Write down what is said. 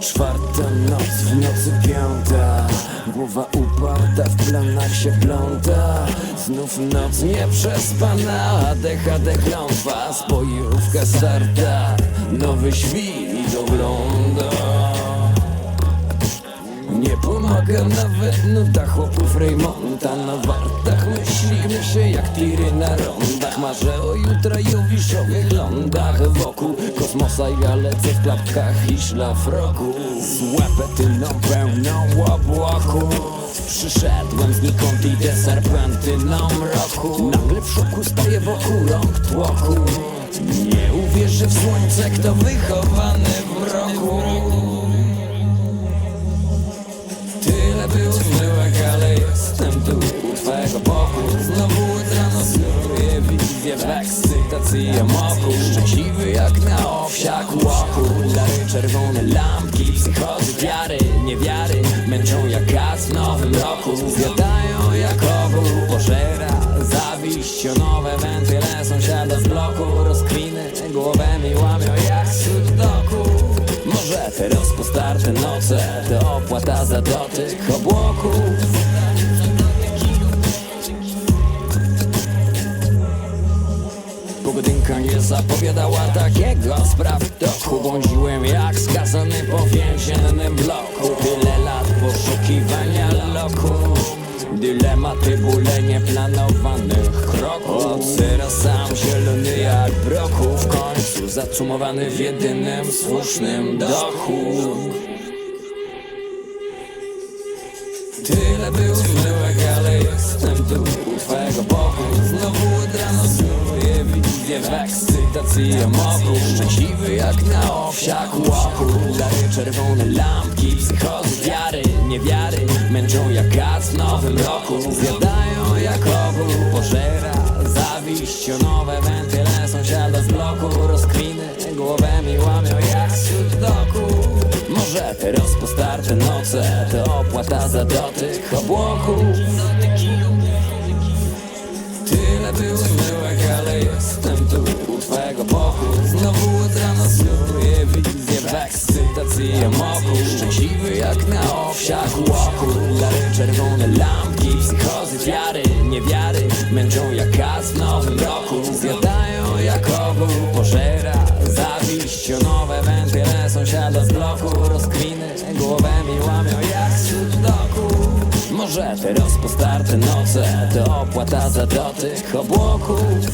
Czwarta noc, w nocy piąta. Głowa uparta, w planach się pląta. Znów noc nieprzespana. DHD klątwa, spojówka starta. Nowy świt ogląda nie pomaga nawet nuda chłopów Raymonta Na wartach. Myślimy się jak tiry na rondach. Marzę o jutra i o wiszowych lądach Wokół kosmosa ja lecę w klapkach i szlafroku. Z łepetyną pełną obłoków Przyszedłem znikąd idę serpentyną mroku. Nagle w szoku staję wokół rąk tłoku. Nie uwierzę w słońce, kto wychowany w mroku Znowu snuję wizję w ekscytacji amoku Szczęśliwy jak na owsiak łoku. Dary czerwone lampki, psychozy wiary, niewiary Męczą jak gaz w nowym roku. Zjadają jak ogół, pożera Zawiść. O nowe wentyle sąsiada z bloku. Rozkwiny głowę mi łamią jak sudoku może teraz po starte noce To opłata za dotyk obłoków Pogodynka nie zapowiadała takiego. Spraw toku Błądziłem jak skazany po więziennym bloku Tyle lat poszukiwania loku. Dylematy, bóle nieplanowanych kroków. Od zera sam zielony jak broku. W końcu zacumowany w jedynym słusznym dochu. Tyle był zmyłek, ale jestem tu u twego wizję w ekscytacji amoku Szczęśliwy jak na owsiak łoku. Daję czerwone lampki, psychozy wiary, niewiary Męczą jak gaz w nowym roku. Zjadają jak ogół, pożera Zawiść. Nowe wentyle sąsiada z bloku Rozkwiny głowę mi łamią jak sudoku może teraz po starte noce To opłata za dotyk obłoków boku Znowu od rana snuję wizję w ekscytacji amoku Szczęśliwy jak na owsiak łoku. Dary czerwone lampki, psychozy wiary, niewiary Męczą jak gaz w nowym roku. Zjadają jak ogół, pożera Zawiść o nowe wentyle sąsiada z bloku. Rozkwiny głowę mi łamią jak sudoku Może teraz po starte noce To opłata za dotyk obłoków